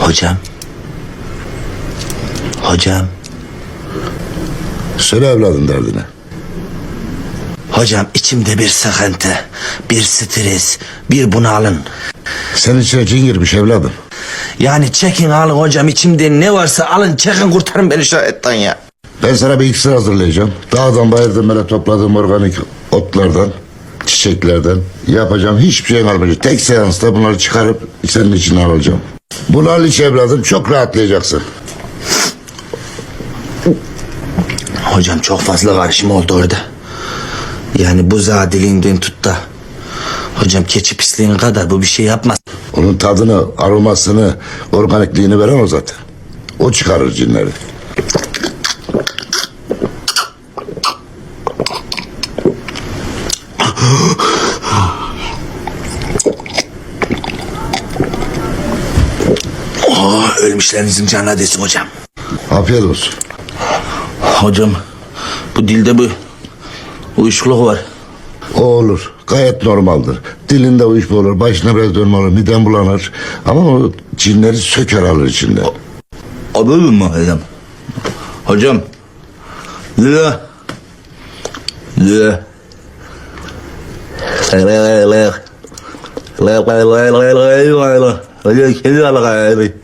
Hocam. Hocam. Söyle evladım derdini. Hocam içimde bir sıkıntı, bir stres, bir bunalın. Senin içine cin girmiş evladım. Yani çekin alın hocam içimde ne varsa alın çekin kurtarın beni şu etten ya. Ben sana bir iksir hazırlayacağım. Dağdan bayırdan böyle topladığım organik otlardan, çiçeklerden yapacağım. Hiçbir şey kalmayacak. Tek seansta bunları çıkarıp senin içine alacağım. Bunu al iç evladım. Çok rahatlayacaksın. Hocam çok fazla karışım oldu orada. Yani buzağı dilinden tut da. Hocam keçi pisliğin kadar bu bir şey yapmaz. Onun tadını, aromasını, organikliğini veren o zaten. O çıkarır cinleri. ölmüşlerinizin canına desin hocam. Afiyet olsun. Hocam bu dilde bu uyuşukluk var. O olur. Gayet normaldir. Dilinde uyuşma olur, başına biraz dönme olur, miden bulanır. Ama o cinleri söker alır içinde. Abi mi hocam? Hocam. Lila. Lila. Lila. Lila. Lila. Lila. Lila. Lila. Lila. Lila. Lila.